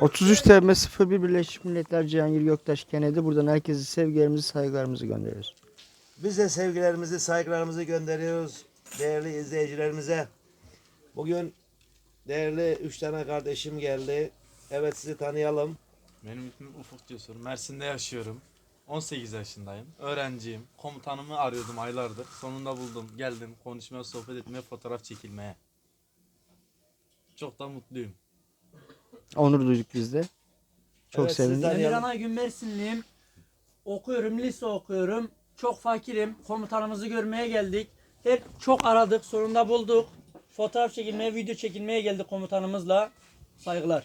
33 TM 01 Birleşmiş Milletler Cihangir Göktaş Kennedy. Buradan herkese sevgilerimizi, saygılarımızı gönderiyoruz. Biz de sevgilerimizi, saygılarımızı gönderiyoruz değerli izleyicilerimize. Bugün değerli üç tane kardeşim geldi. Evet sizi tanıyalım. Benim ismim Ufuk Cesur. Mersin'de yaşıyorum. 18 yaşındayım. Öğrenciyim. Komutanımı arıyordum aylardır. Sonunda buldum. Geldim konuşmaya, sohbet etmeye, fotoğraf çekilmeye. Çok da mutluyum. Onur duyduk biz de. Çok Evet, sevindik. sizden- Emirhan Aygün Mersinliyim. Okuyorum, lise okuyorum. Çok fakirim. Komutanımızı görmeye geldik. Hep çok aradık, sonunda bulduk. Fotoğraf çekilmeye, video çekilmeye geldik komutanımızla. Saygılar.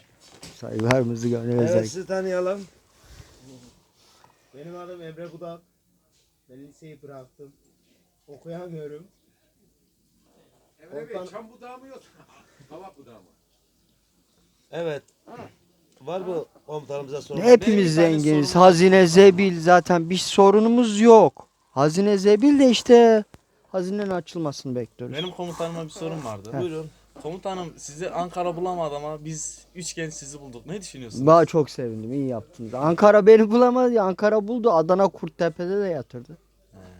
Saygılarımızı gönderiyoruz. Evet sizi tanıyalım. Benim adım Emre Budak. Ben liseyi bıraktım. Okuyamıyorum. Emre Bey çam budağı mı yoksa kavak budağı mı? Evet. Var mı komutanımıza sorun? Hepimiz zenginiz. Hazine zebil zaten bir sorunumuz yok. Hazine zebil de işte hazinenin açılmasını bekliyoruz. Benim komutanıma bir sorum vardı. Buyurun. Komutanım sizi Ankara bulamadı ama biz üç genç sizi bulduk. Ne düşünüyorsunuz? Daha çok sevindim. iyi yaptınız. Ankara beni bulamadı. ya, Ankara buldu. Adana Kurttepe'de de yatırdı.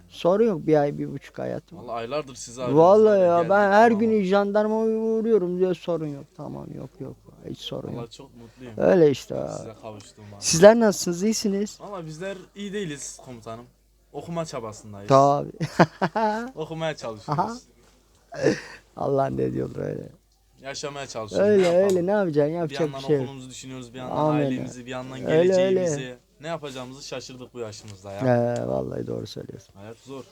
Sorun yok. Bir ay, bir buçuk ay yattım. Vallahi aylardır sizi arıyoruz. Vallahi ya ben her tamam. gün jandarmaya uğruyorum diyor sorun yok. Tamam yok yok. Hiç sorun yok. Çok mutluyum. Öyle işte. Size kavuştuğuma. Sizler nasılsınız? İyisiniz? Valla bizler iyi değiliz komutanım. Okuma çabasındayız. Tabii. Okumaya çalışıyoruz. Allah ne diyordur öyle. Yaşamaya çalışıyoruz. Öyle ne yapalım? öyle ne yapacaksın? Bir Yapacak yandan bir şey yok. okulumuzu düşünüyoruz, bir yandan Amin. ailemizi, bir yandan Öyle, geleceğimizi. Ne yapacağımızı şaşırdık bu yaşımızda ya. He, vallahi doğru söylüyorsun. Hayat zor.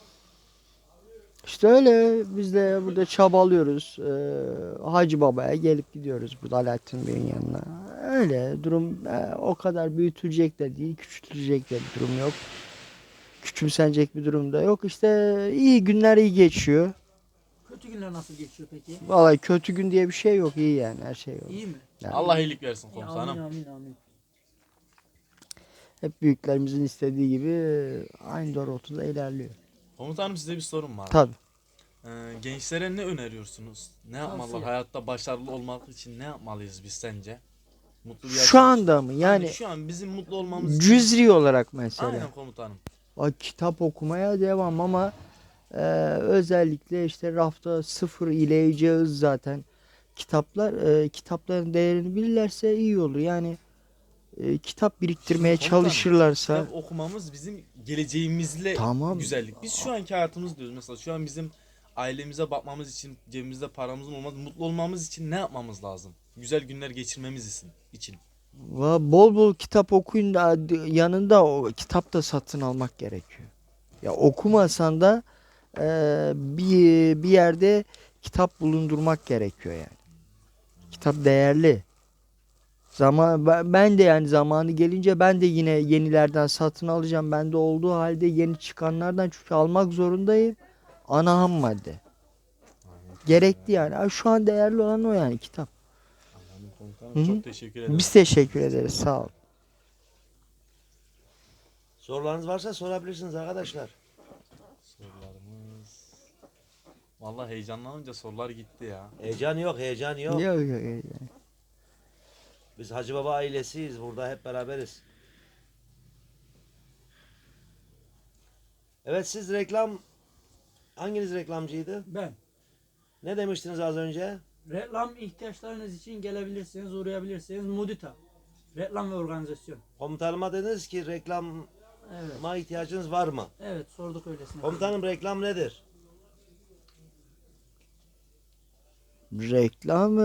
İşte öyle biz de burada çabalıyoruz. Ee, Hacı Baba'ya gelip gidiyoruz burada Alaaddin Bey'in yanına. Öyle durum e, o kadar büyütülecek de değil, küçültülecek de bir durum yok. Küçümsenecek bir durum da yok. İşte iyi günler iyi geçiyor. Kötü günler nasıl geçiyor peki? Vallahi kötü gün diye bir şey yok. iyi yani her şey yok. İyi mi? Yani Allah iyilik versin İyi, Amin komutanım. amin amin. Hep büyüklerimizin istediği gibi aynı doğrultuda ilerliyor. Komutanım size bir sorum var. Tabii. Ee, gençlere ne öneriyorsunuz? Ne yapmalılar? Tavsiye. Hayatta başarılı olmak için ne yapmalıyız biz sence? Mutlu bir Şu anda mı? Hani Yani şu an bizim mutlu olmamız için. cüzri olarak mesela. Aynen komutanım. Bak kitap okumaya devam ama e, özellikle işte rafta sıfır ileyeceğiz zaten. Kitaplar e, kitapların değerini bilirlerse iyi olur. Yani e, kitap biriktirmeye komutanım, çalışırlarsa Kitap okumamız bizim geleceğimizle tamam. güzellik. Biz şu anki hayatımız diyoruz mesela şu an bizim ailemize bakmamız için, cebimizde paramızın olması, mutlu olmamız için ne yapmamız lazım? Güzel günler geçirmemiz için. için. Va- Bol bol kitap okuyun da yanında o kitap da satın almak gerekiyor. Ya okumasan da e, bir bir yerde kitap bulundurmak gerekiyor yani. Kitap değerli. Zaman ben- de yani zamanı gelince ben de yine yenilerden satın alacağım. Ben de olduğu halde yeni çıkanlardan çünkü almak zorundayım. Ana ham madde. Gerekli yani. Şu an değerli olan o yani kitap. Hı hı. Çok teşekkür ederim. Biz teşekkür ederiz. Sağ ol. Sorularınız varsa sorabilirsiniz arkadaşlar. Sorularımız... Vallahi heyecanlanınca sorular gitti ya. Heyecan yok, heyecan yok. Yok, yok, yok. Biz Hacı Baba ailesiyiz. Burada hep beraberiz. Evet siz reklam hanginiz reklamcıydı? Ben. Ne demiştiniz az önce? Reklam ihtiyaçlarınız için gelebilirsiniz, uğrayabilirsiniz. Mudita. Reklam ve organizasyon. Komutanıma dediniz ki reklama Evet. ihtiyacınız var mı? Evet sorduk öylesine. Komutanım reklam nedir? Reklam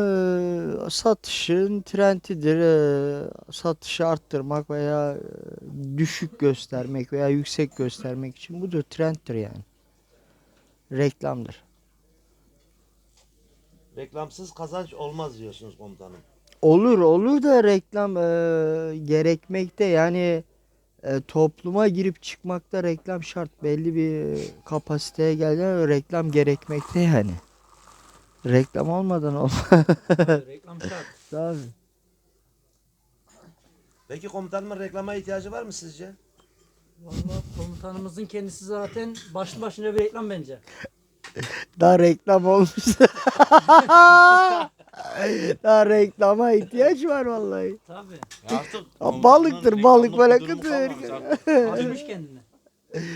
satışın trendidir. E, satışı arttırmak veya e, düşük göstermek veya yüksek göstermek için budur trenddir yani. Reklamdır. Reklamsız kazanç olmaz diyorsunuz komutanım. Olur olur da reklam e, gerekmekte yani e, topluma girip çıkmakta reklam şart. Belli bir kapasiteye geldiğinde reklam gerekmekte yani. Reklam olmadan. Tabii, reklam şart. Tabii. Peki komutanımın reklama ihtiyacı var mı sizce? Vallahi komutanımızın kendisi zaten başlı başına bir reklam bence. Daha reklam olmuş. Daha reklama ihtiyaç var vallahi. Tabii. Ya artık Ya balıktır, balık böyle kıtır. Açmış kendini.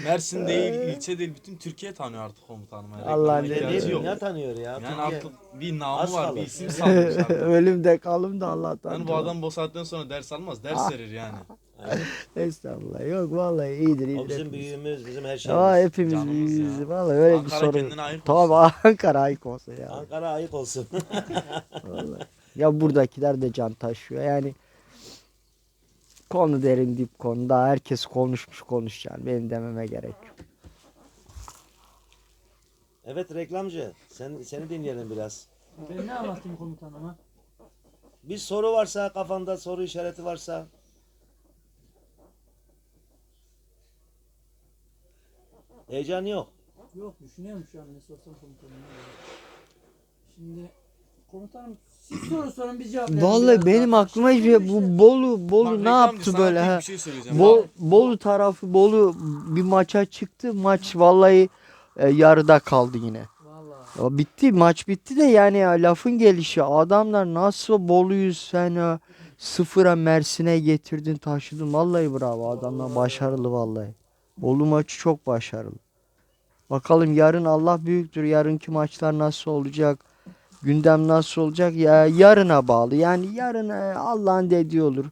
Mersin değil, ilçe değil, bütün Türkiye tanıyor artık komutanımı. Yani Allah'ın ihtiyacı yok. dünya tanıyor ya. Yani Türkiye- artık bir namı Az var, kalır. bir isim salmış artık. Ölümde kalım da Allah'tan. Yani bu adam bu saatten sonra ders almaz, ders verir yani. Estağfurullah. Yok vallahi iyidir iyidir. Bizim hepimiz. büyüğümüz, bizim her şeyimiz. hepimiz Canımız ya. Vallahi öyle Ankara bir sorun. kendine ayık Tabii Ankara ayık olsun ya. Ankara ayık olsun. Vallahi. Ya buradakiler de can taşıyor. Yani konu derin dip konu. Daha herkes konuşmuş konuşacağını. Benim dememe gerek yok. evet reklamcı. Sen seni dinleyelim biraz. Ben ne anlatayım komutanıma? Bir soru varsa kafanda soru işareti varsa Heyecan yok. Yok düşünüyorum şu an ne sorsam komutanıma. Şimdi komutanım siz soru sorun biz cevap verelim Vallahi benim aklıma hiçbir şey- bu Bolu Bak, Bolu ne reklamcı, yaptı sana böyle tek ha? Bir şey söyleyeceğim. Bol, Bak, Bolu tarafı Bolu bir maça çıktı. Maç vallahi e, yarıda kaldı yine. Vallahi. Ya bitti maç bitti de yani ya, lafın gelişi adamlar nasıl Bolu'yu sen ya, sıfıra Mersin'e getirdin taşıdın vallahi bravo adamlar başarılı vallahi. Bolu maçı çok başarılı. Bakalım yarın Allah büyüktür yarınki maçlar nasıl olacak gündem nasıl olacak ya yarına bağlı yani yarın e, Allah'ın dediği olur.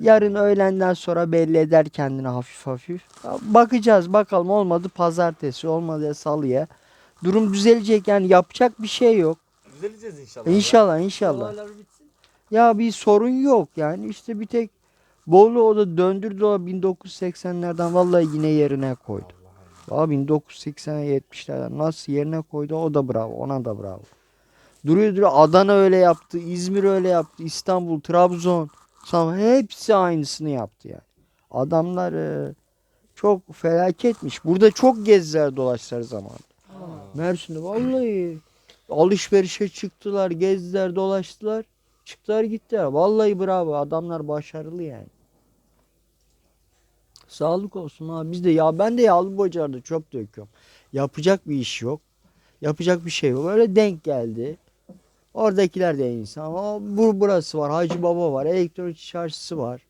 Yarın öğlenden sonra belli eder kendini hafif hafif. Bakacağız bakalım olmadı pazartesi olmadı salıya. Durum düzelecek yani yapacak bir şey yok. Düzeleceğiz inşallah. İnşallah inşallah. Ya bir sorun yok yani işte bir tek Bolu o da döndürdü o 1980'lerden vallahi yine yerine koydu. Valla 1980'e 70'lerden nasıl yerine koydu o da bravo ona da bravo. Duruyor duruyor Adana öyle yaptı İzmir öyle yaptı İstanbul Trabzon Sam hepsi aynısını yaptı yani. Adamlar e, çok felaketmiş. Burada çok gezdiler dolaştılar zaman. Mersin'de vallahi alışverişe çıktılar, gezdiler, dolaştılar. Çıktılar gittiler. Vallahi bravo. Adamlar başarılı yani. Sağlık olsun ha. Biz de ya ben de yağlı bocarda çöp döküyorum. Yapacak bir iş yok. Yapacak bir şey yok. Öyle denk geldi. Oradakiler de insan. Ama bu burası var. Hacı Baba var. Elektronik çarşısı var.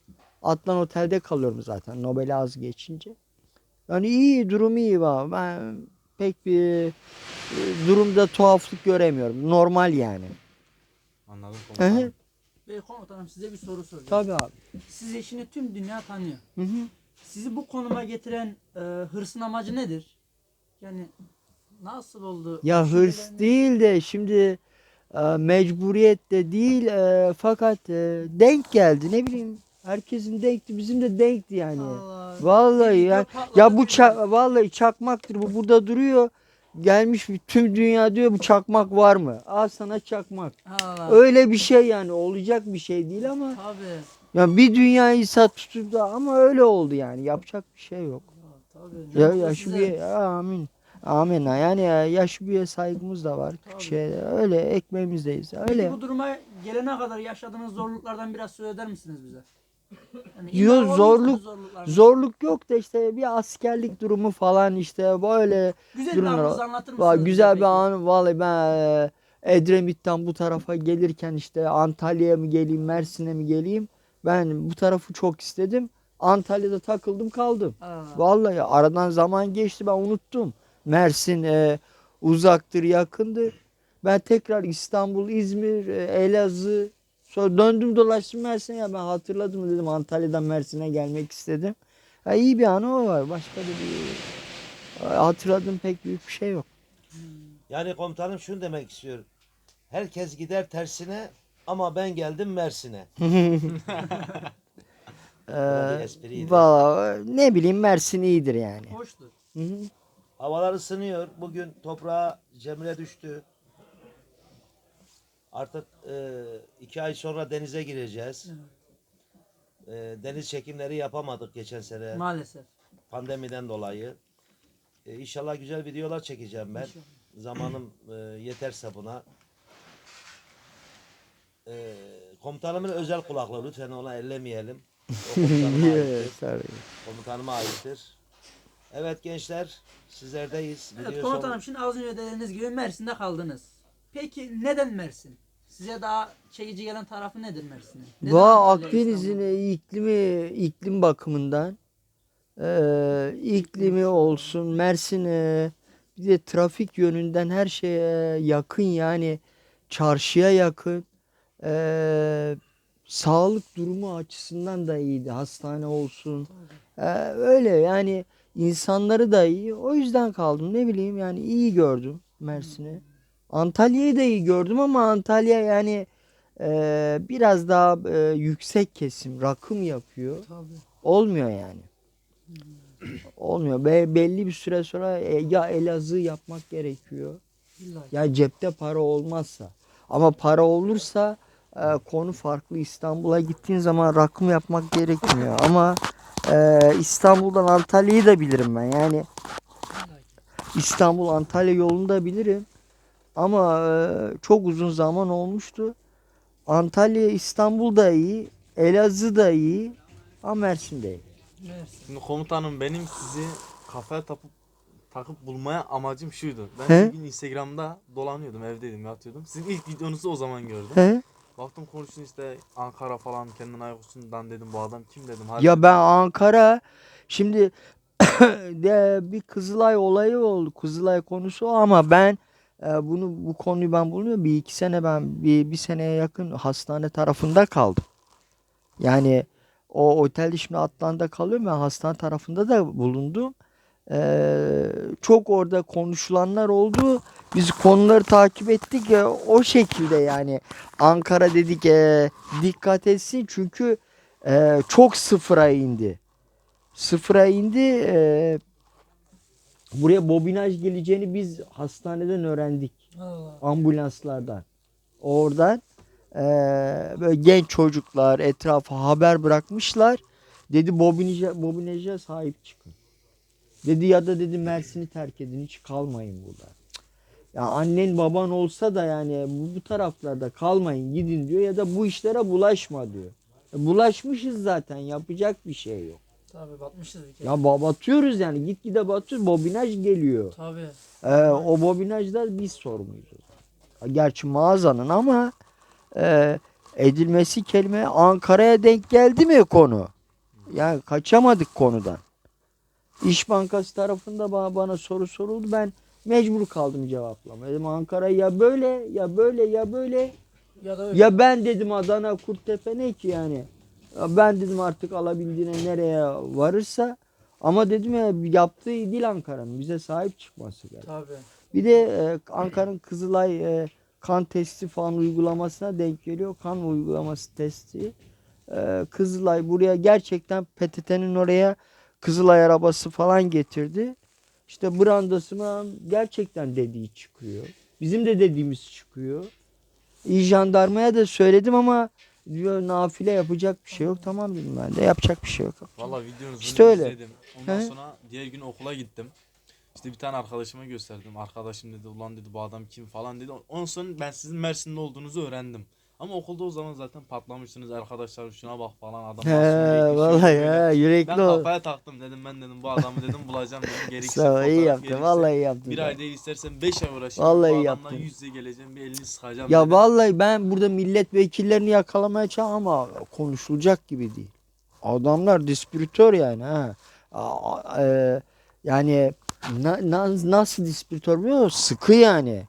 Atlan Otel'de kalıyorum zaten. Nobel az geçince. Yani iyi, durum iyi var. Ben pek bir e, durumda tuhaflık göremiyorum. Normal yani. Anladım komutanım. Bey komutanım size bir soru soracağım. Tabii abi. Sizi şimdi tüm dünya tanıyor. Hı hı. Sizi bu konuma getiren e, hırsın amacı nedir? Yani nasıl oldu? Ya hırs değil de şimdi e, mecburiyet de değil e, fakat e, denk geldi ne bileyim herkesin denkti bizim de denkti yani. Allah. Vallahi ya ya bu ça- vallahi çakmaktır bu burada duruyor. Gelmiş tüm dünya diyor bu çakmak var mı? Al sana çakmak. Allah. Öyle bir şey yani olacak bir şey değil ama Tabii. ya bir dünya insan tutup da ama öyle oldu yani yapacak bir şey yok. Tabii. Ya yaşı size. bir amin. Amin. Yani ya yaş büyüğe saygımız da var. Tabii. Şey öyle ekmeğimizdeyiz. Peki Öyle. bu duruma gelene kadar yaşadığınız zorluklardan biraz söz eder misiniz bize? Yani Yok, zorluk-. Zorluk yok da işte bir askerlik durumu falan işte böyle Güzel bir durumlar var. anlatır mısınız? güzel bir peki? an vallahi ben e, Edremit'ten bu tarafa gelirken işte Antalya'ya mı geleyim Mersin'e mi geleyim ben bu tarafı çok istedim. Antalya'da takıldım kaldım. Allah. Vallahi aradan zaman geçti ben unuttum. Mersin e, uzaktır yakındır. Ben tekrar İstanbul, İzmir, e, Elazığ sonra döndüm dolaştım Mersin'e ya ben hatırladım dedim Antalya'dan Mersin'e gelmek istedim. Ya iyi bir anı o var. Başka da bir hatırladığım pek büyük bir şey yok. Yani komutanım şunu demek istiyorum. Herkes gider tersine ama ben geldim Mersin'e. Ee. Valla ne bileyim Mersin iyidir yani. Hoştur. Hı hı. Havalar ısınıyor. Bugün toprağa cemre düştü. Artık e, iki ay sonra denize gireceğiz. E, deniz çekimleri yapamadık geçen sene Maalesef. pandemiden dolayı. E, inşallah güzel videolar çekeceğim ben. İnşallah. Zamanım e, yeterse buna. E, komutanımın özel kulaklığı lütfen ona ellemeyelim. O komutanıma aittir. Komutanıma aittir. Evet gençler sizlerdeyiz. Evet Video komutanım şimdi az önce dediğiniz gibi Mersin'de kaldınız. Peki neden Mersin? Size daha çekici gelen tarafı nedir Mersin'in? Neden Bu Antalya, Akdeniz'in İstanbul? iklimi iklim bakımından eee, iklimi olsun Mersin eee, bir de trafik yönünden her şeye yakın yani çarşıya yakın eee, sağlık durumu açısından da iyiydi hastane olsun Eee, öyle yani insanları da iyi o yüzden kaldım ne bileyim yani iyi gördüm Mersin'i Antalya'yı da iyi gördüm ama Antalya yani eee, biraz daha eee, yüksek kesim rakım yapıyor. Olmuyor yani. Olmuyor. Be- belli bir süre sonra e, ya Elazığ yapmak gerekiyor. İlla. Ya cepte para olmazsa. Ama para olursa e, konu farklı. İstanbul'a gittiğin zaman rakım yapmak gerekmiyor. Ama e, İstanbul'dan Antalya'yı da bilirim ben. Yani İstanbul Antalya yolunu da bilirim. Ama e, çok uzun zaman olmuştu. Antalya İstanbul da iyi. Elazığ da iyi. Ama Mersin de iyi. Şimdi komutanım benim sizi kafaya tapıp takıp bulmaya amacım şuydu. Ben He? bir gün Instagram'da dolanıyordum, evdeydim, yatıyordum. Sizin ilk videonuzu o zaman gördüm. He? Baktım konuştun işte Ankara falan kendine ayaküstünden dedim bu adam kim dedim. Hadi Ya ben Ankara şimdi de bir Kızılay olayı oldu. Kızılay konusu ama ben e, bunu bu konuyu ben bulmuyorum. Bir iki sene ben bir, bir seneye yakın hastane tarafında kaldım. Yani o otelde şimdi Atlan'da kalıyorum ben hastane tarafında da bulundum. Ee, çok orada konuşulanlar oldu. Biz konuları takip ettik. E, o şekilde yani Ankara dedik e, dikkat etsin çünkü e, çok sıfıra indi. Sıfıra indi. e, buraya bobinaj geleceğini biz hastaneden öğrendik. Allah. Ambulanslardan. Oradan e, böyle genç çocuklar etrafa haber bırakmışlar. Dedi bobinaja, bobinaja sahip çıkın. Dedi ya da dedi Mersin'i terk edin hiç kalmayın burada. Ya annen baban olsa da yani bu, bu taraflarda kalmayın gidin diyor ya da bu işlere bulaşma diyor. E, Bulaşmışız zaten yapacak bir şey yok. Tabii batmışız bir kere. Ya ba- batıyoruz yani gitgide batıyoruz bobinaj geliyor. Tabii. Ee, o bobinajda biz sorumluyuz. Gerçi mağazanın ama e, edilmesi kelime Ankara'ya denk geldi mi konu? Yani kaçamadık konudan. İş Bankası tarafında bana, bana soru soruldu. Ben mecbur kaldım cevaplamaya. Dedim Ankara ya böyle ya böyle ya böyle. Ya da öyle. Ya ben dedim Adana Kurttepe ne ki yani. Ya ben dedim artık alabildiğine nereye varırsa. Ama dedim ya yaptığı değil Ankara'nın. Bize sahip çıkması gerek. Tabii. Bir de e, Ankara'nın Kızılay e, kan testi falan uygulamasına denk geliyor. Kan uygulaması testi. E, Kızılay buraya gerçekten PTT'nin oraya Kızılay arabası falan getirdi. İşte brandası falan gerçekten dediği çıkıyor. Bizim de dediğimiz çıkıyor. İyi jandarmaya da söyledim ama diyor nafile yapacak bir şey yok. Tamam dedim ben de yapacak bir şey yok. Valla videonuzu İşte öyle. izledim. Ondan He. sonra diğer gün okula gittim. İşte bir tane arkadaşıma gösterdim. Arkadaşım dedi ulan dedi bu adam kim falan dedi. Ondan sonra ben sizin Mersin'de olduğunuzu öğrendim. Ama okulda o zaman zaten patlamıştınız arkadaşlar şuna bak falan adam. He, vallahi Ben yürekli ol. kafaya taktım dedim ben dedim bu adamı dedim bulacağım dedim. Gerekirse ol, iyi fotoğraf, yaptın. gerekirse Vallahi iyi yaptın. Bir ya. ay değil istersen 5 ay uğraşayım. Vallahi bu adamla yaptın. yüz yüze geleceğim bir elini sıkacağım Ya dedim. vallahi ben burada milletvekillerini yakalamaya çalışıyorum ama konuşulacak gibi değil. Adamlar dispiritör yani ha. Aa, e, yani na- na- nasıl dispiritör biliyor musun? Sıkı yani.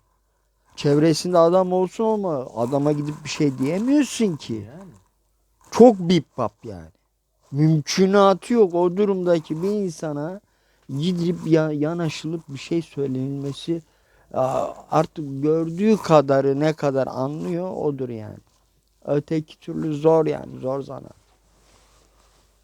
Çevresinde adam olsun ama adama gidip bir şey diyemiyorsun ki. Yani. Çok bip bap yani. Mümkünatı yok o durumdaki bir insana gidip ya, yanaşılıp bir şey söylenilmesi artık gördüğü kadarı ne kadar anlıyor odur yani. Öteki türlü zor yani zor zanaat.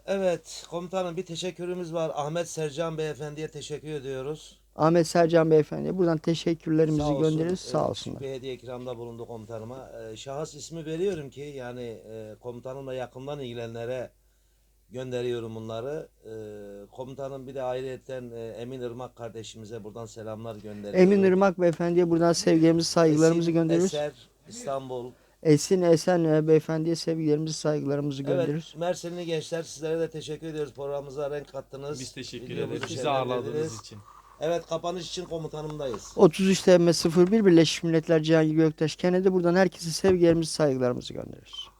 Evet komutanım bir teşekkürümüz var. Ahmet Sercan Beyefendi'ye teşekkür ediyoruz. Ahmet Sercan Beyefendi'ye buradan teşekkürlerimizi Sağ olsun, göndeririz. e, Sağ olsunlar. Bir hediye ikramda bulundu komutanıma. E, şahıs ismi veriyorum ki yani e, komutanımla yakından ilgilenenlere gönderiyorum bunları. Komutanım bir de ayrıyeten e, Emin Irmak kardeşimize buradan selamlar gönderiyorum. Emin Irmak Beyefendi'ye buradan sevgilerimizi, saygılarımızı Esin gönderiyoruz. Eser, İstanbul. Esin Esen Beyefendi'ye sevgilerimizi, saygılarımızı gönderiyoruz. Evet Mersinli gençler sizlere de teşekkür ediyoruz. Programımıza renk kattınız. Biz teşekkür ederiz. Bizi ağırladığınız için. Evet kapanış için komutanımdayız. 33 TM 01 Birleşmiş Milletler Cihangir Göktaş Kennedy buradan herkese sevgilerimizi saygılarımızı göndeririz.